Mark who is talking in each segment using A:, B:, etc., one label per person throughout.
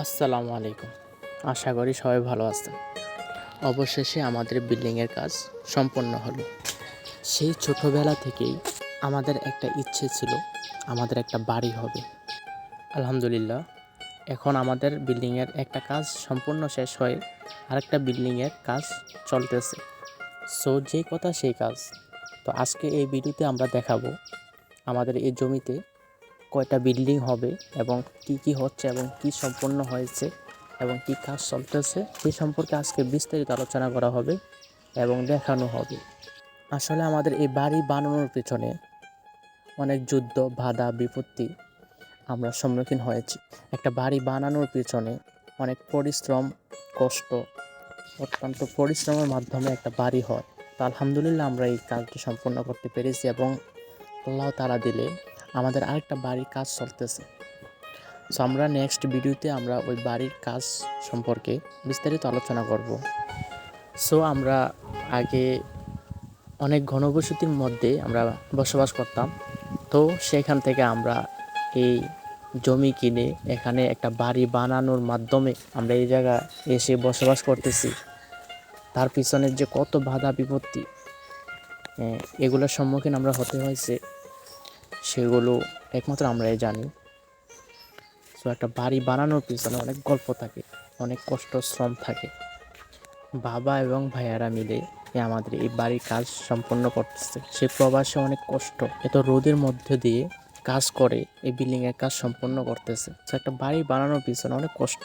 A: আসসালামু আলাইকুম আশা করি সবাই ভালো আছেন। অবশেষে আমাদের বিল্ডিংয়ের কাজ সম্পন্ন হলো। সেই ছোটোবেলা থেকেই আমাদের একটা ইচ্ছে ছিল, আমাদের একটা বাড়ি হবে। আলহামদুলিল্লাহ এখন আমাদের বিল্ডিংয়ের একটা কাজ সম্পূর্ণ শেষ হয়ে আরেকটা বিল্ডিংয়ের কাজ চলতেছে। সো যে কথা সেই কাজ। তো আজকে এই ভিডিওতে আমরা দেখাবো আমাদের এই জমিতে কয়টা বিল্ডিং হবে এবং কি কি হচ্ছে এবং কি সম্পন্ন হয়েছে এবং কি কাজ চলতেছে সেই সম্পর্কে আজকে বিস্তারিত আলোচনা করা হবে এবং দেখানো হবে। আসলে আমাদের এই বাড়ি বানানোর পেছনে অনেক যুদ্ধ, বাধা, বিপত্তি আমরা সম্মুখীন হয়েছি। একটা বাড়ি বানানোর পেছনে অনেক পরিশ্রম, কষ্ট, অত্যন্ত পরিশ্রমের মাধ্যমে একটা বাড়ি হয়। তো আলহামদুলিল্লাহ আমরা এই কাজটি সম্পূর্ণ করতে পেরেছি এবং আল্লাহ তারা দিলে আমাদের আরেকটা বাড়ির কাজ চলতেছে। সো আমরা নেক্সট ভিডিওতে আমরা ওই বাড়ির কাজ সম্পর্কে বিস্তারিত আলোচনা করব। সো আমরা আগে অনেক ঘনবসতির মধ্যে আমরা বসবাস করতাম। তো সেখান থেকে আমরা এই জমি কিনে এখানে একটা বাড়ি বানানোর মাধ্যমে আমরা এই জায়গা এসে বসবাস করতেছি। তার পিছনের যে কত বাধা বিপত্তি এগুলোর সম্মুখীন আমরা হতে হয়েছে, সেগুলো একমাত্র আমরাই জানি। সো একটা বাড়ি বানানোর পিছনে অনেক গল্প থাকে, অনেক কষ্ট, শ্রম থাকে। বাবা এবং ভাইয়ারা মিলে আমাদের এই বাড়ির কাজ সম্পন্ন করতেছে। সে প্রবাসে অনেক কষ্ট, এত রোদের মধ্যে দিয়ে কাজ করে এই বিল্ডিং এর কাজ সম্পন্ন করতেছে। তো একটা বাড়ি বানানোর পিছনে অনেক কষ্ট।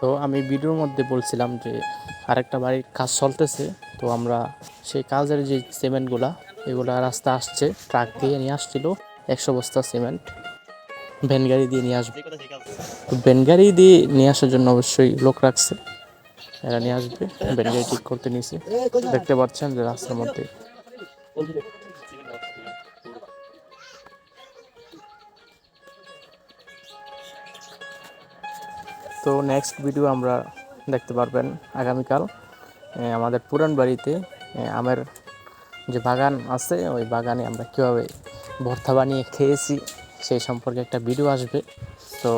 A: তো আমি ভিডিওর মধ্যে বলছিলাম যে আরেকটা বাড়ির কাজ চলতেছে, তো আমরা সেই কাজের যে সিমেন্টগুলা, এগুলা রাস্তা আসছে, ট্রাক দিয়ে নিয়ে আসছিল, একশো বস্তা সিমেন্ট। ভ্যান গাড়ি দিয়ে নিয়ে আসবে। তো ভ্যান গাড়ি দিয়ে নিয়ে আসার জন্য অবশ্যই লোক রাখছে। এরা নিয়ে আসবে, ভ্যান গাড়ি ঠিক করতে নিয়েছে দেখতে পাচ্ছেন যে রাস্তার মধ্যে তো নেক্সট ভিডিও আমরা দেখতে পারবেন আগামীকাল আমাদের পুরান বাড়িতে আমের যে বাগান আছে, ওই বাগানে আমরা কীভাবে ভর্তা বানিয়ে খেয়েছি সেই সম্পর্কে একটা ভিডিও আসবে। তো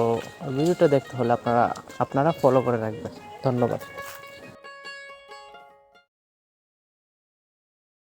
A: ভিডিওটা দেখতে হলে আপনারা আপনারা ফলো করে রাখবেন। ধন্যবাদ।